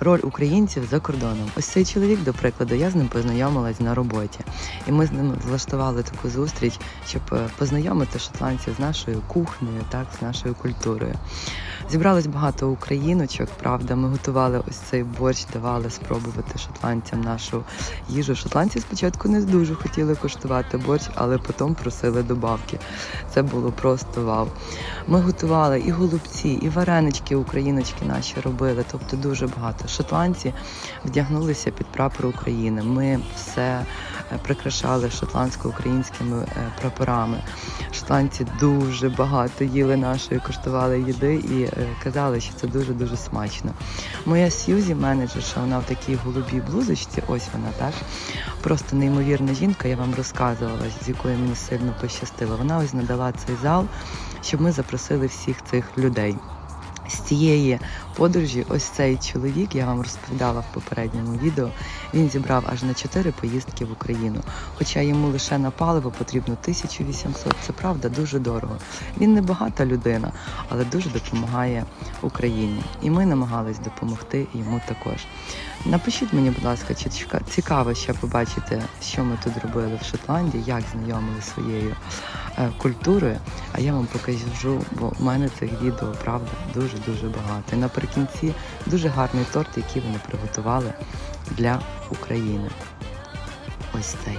роль українців за кордоном. Ось цей чоловік, до прикладу, я з ним познайомилась на роботі, і ми з ним влаштували таку зустріч, щоб е, познайомити шотландців з нашою кухнею, так з нашою культурою. Зібралось багато україночок. Правда, ми готували ось цей борщ, давали спробувати шотландцям нашу їжу. Шотландці спочатку не дуже хотіли коштувати борщ, але потім просили добавки. Це було просто вау. Ми готували і голубці, і варенички україночки наші робили. Тобто дуже багато. Шотландці вдягнулися під прапор України. Ми все прикрашали шотландсько-українськими е, прапорами. Шотландці дуже багато їли нашої, коштували їди і е, казали, що це дуже дуже смачно. Моя Сьюзі, менеджерша, вона в такій голубій блузочці, ось вона так. Просто неймовірна жінка, я вам розказувала, з якою мені сильно пощастило. Вона ось надала цей зал, щоб ми запросили всіх цих людей. З цієї подорожі, ось цей чоловік, я вам розповідала в попередньому відео, він зібрав аж на 4 поїздки в Україну. Хоча йому лише на паливо потрібно 1800, це правда дуже дорого. Він не багата людина, але дуже допомагає Україні. І ми намагались допомогти йому також. Напишіть мені, будь ласка, чи цікаво ще побачити, що ми тут робили в Шотландії, як знайомили своєю е, культурою. А я вам покажу, бо в мене цих відео правда дуже дуже багато. І наприкінці дуже гарний торт, який вони приготували для України. Ось цей.